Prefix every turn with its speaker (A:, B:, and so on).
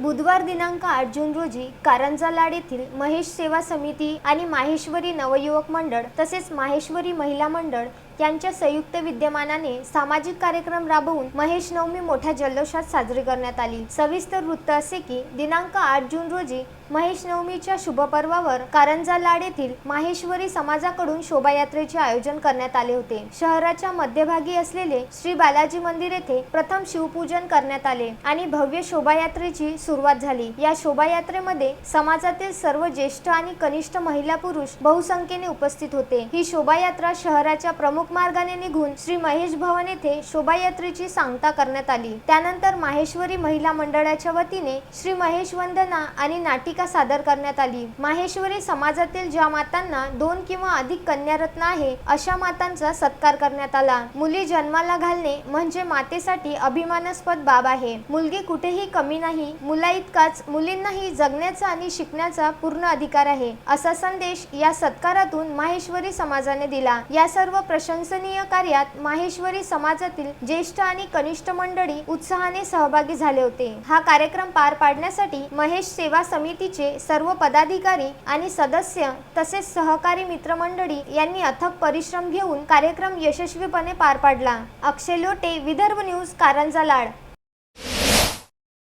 A: बुधवार दिनांक आठ जून रोजी कारंजा लाड येथील महेश सेवा समिती आणि माहेश्वरी नवयुवक मंडळ तसेच माहेश्वरी महिला मंडळ यांच्या संयुक्त विद्यमानाने सामाजिक कार्यक्रम राबवून महेश नवमी मोठ्या जल्लोषात साजरी करण्यात आली. सविस्तर वृत्त असे की दिनांक आठ जून रोजी महेश नवमीच्या शुभपर्वावर कारंजा लाड येथील माहेश्वरी समाजाकडून शोभायात्रेचे आयोजन करण्यात आले होते. शहराच्या मध्यभागी असलेले श्री बालाजी मंदिर येथे प्रथम शिवपूजन करण्यात आले आणि भव्य शोभायात्रेची सुरुवात झाली. या शोभायात्रेमध्ये समाजातील सर्व ज्येष्ठ आणि कनिष्ठ महिला पुरुष बहुसंख्येने उपस्थित होते. ही शोभायात्रा शहराच्या प्रमुख मार्गाने निघून श्री महेश भवन येथे शोभायात्रेची सांगता करण्यात आली. त्यानंतर माहेश्वरी महिला मंडळाच्या वतीने श्री महेश वंदना आणि नाटिका सादर करण्यात आली. माहेश्वरी समाजातील ज्या मातांना दोन किंवा अधिक कन्यारत्न आहे अशा मातांचा सत्कार करण्यात आला. मुली जन्माला घालणे म्हणजे मातेसाठी अभिमानास्पद बाब आहे. मुलगी कुठेही कमी नाही मुला इतकाच मुलींनाही जगण्याचा आणि शिकण्याचा पूर्ण अधिकार आहे असा संदेश या सत्कारातून माहेश्वरी समाजाने दिला. या सर्व प्रशंसनीय कार्यात माहेश्वरी समाजातील ज्येष्ठ आणि कनिष्ठ मंडळी उत्साहाने सहभागी झाले होते. हा कार्यक्रम पार पाडण्यासाठी महेश सेवा समिती समितीचे सर्व पदाधिकारी आणि सदस्य तसेच सहकारी मित्रमंडळी यांनी अथक परिश्रम घेऊन कार्यक्रम यशस्वीपणे पार पाडला. अक्षय लोटे विदर्भ न्यूज कारंजा लाड.